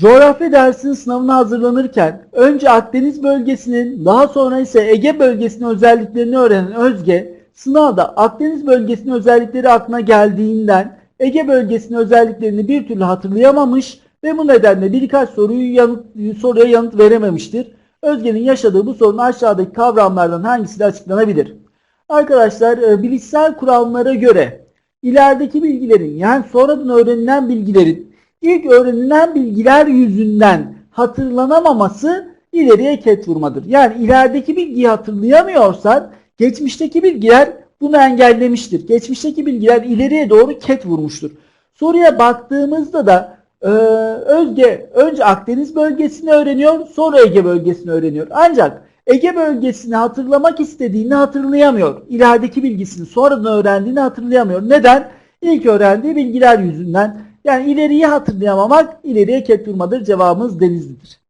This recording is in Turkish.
Coğrafya dersinin sınavına hazırlanırken önce Akdeniz bölgesinin daha sonra ise Ege bölgesinin özelliklerini öğrenen Özge sınavda Akdeniz bölgesinin özellikleri aklına geldiğinden Ege bölgesinin özelliklerini bir türlü hatırlayamamış ve bu nedenle birkaç soruyu yanıt, soruya yanıt verememiştir. Özge'nin yaşadığı bu sorun aşağıdaki kavramlardan hangisiyle açıklanabilir? Arkadaşlar e, bilişsel kuramlara göre ilerideki bilgilerin yani sonradan öğrenilen bilgilerin ilk öğrenilen bilgiler yüzünden hatırlanamaması ileriye ket vurmadır. Yani ilerideki bilgiyi hatırlayamıyorsan geçmişteki bilgiler bunu engellemiştir. Geçmişteki bilgiler ileriye doğru ket vurmuştur. Soruya baktığımızda da e, Özge önce Akdeniz bölgesini öğreniyor sonra Ege bölgesini öğreniyor. Ancak Ege bölgesini hatırlamak istediğini hatırlayamıyor. İlerideki bilgisini sonradan öğrendiğini hatırlayamıyor. Neden? İlk öğrendiği bilgiler yüzünden. Yani ileriyi hatırlayamamak ileriye ket vurmadır. Cevabımız Denizli'dir.